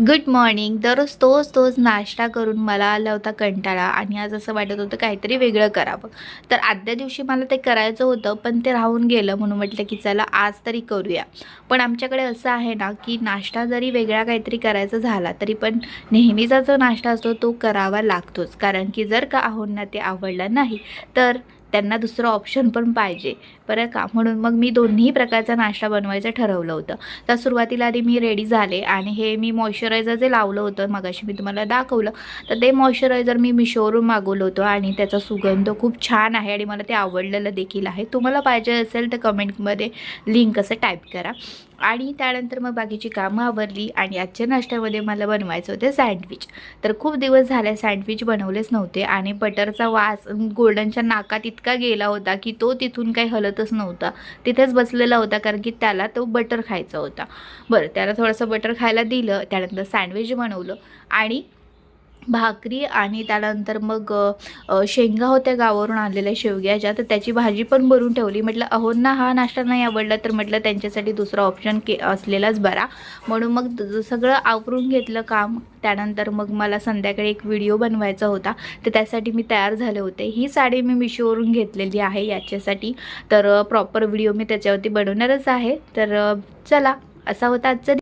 Good morning दररोज तोच तोच नाश्ता करून मला आला होता कंटाळा आणि आज असं वाटत होतं काहीतरी वेगळं करावं. तर आदल्या दिवशी मला ते करायचं होतं पण ते राहून गेलं म्हणून म्हटलं की चला आज तरी करूया. पण आमच्याकडे असं आहे ना की नाश्ता जरी वेगळा काहीतरी करायचा झाला तरी पण नेहमीचा जो नाश्ता असतो तो करावा लागतोच. कारण की जर का आहोंना ते आवडलं नाही तर त्यांना दुसरं ऑप्शन पण पाहिजे. बरं का? म्हणून मग मी दोन्ही प्रकारचा नाश्ता बनवायचं ठरवलं होतं. तर सुरुवातीला आधी मी रेडी झाले आणि हे मी मॉइश्चरायझर जे लावलं होतं मगाशी मी तुम्हाला दाखवलं तर ते मॉइश्चरायझर मी मिशोवरून मागवलं होतं आणि त्याचा सुगंध खूप छान आहे आणि मला ते आवडलेलं देखील आहे. तुम्हाला पाहिजे असेल तर कमेंटमध्ये लिंक असं टाईप करा. आणि त्यानंतर मग बाकीची कामं आवरली आणि आजच्या नाश्त्यामध्ये मला बनवायचं होते सँडविच तर खूप दिवस झाले सँडविच बनवलेच नव्हते आणि बटरचा वास गोल्डनच्या नाकात इतका इतका गेला होता की तो तिथून काही हलतच नव्हता. तिथेच बसलेला होता कारण की त्याला तो बटर खायचा होता. बरं त्याला थोडंसं बटर खायला दिलं त्यानंतर सँडविच बनवलं आणि भाकरी आणि त्यानंतर मग शेंगा होत्या गावावरून आणलेल्या शेवग्याच्या तर त्याची भाजी पण भरून ठेवली. म्हटलं अहोंना हा नाश्ता नाही आवडला तर म्हटलं त्यांच्यासाठी दुसरा ऑप्शन के असलेलाच बरा. म्हणून मग सगळं आवरून घेतलं काम. त्यानंतर मग मला संध्याकाळी एक व्हिडिओ बनवायचा होता तर त्यासाठी मी तयार झाले होते. ही साडी मी मिशोवरून घेतलेली आहे याच्यासाठी. तर प्रॉपर व्हिडिओ मी त्याच्यावरती बनवणारच आहे. तर चला असा होता आजचा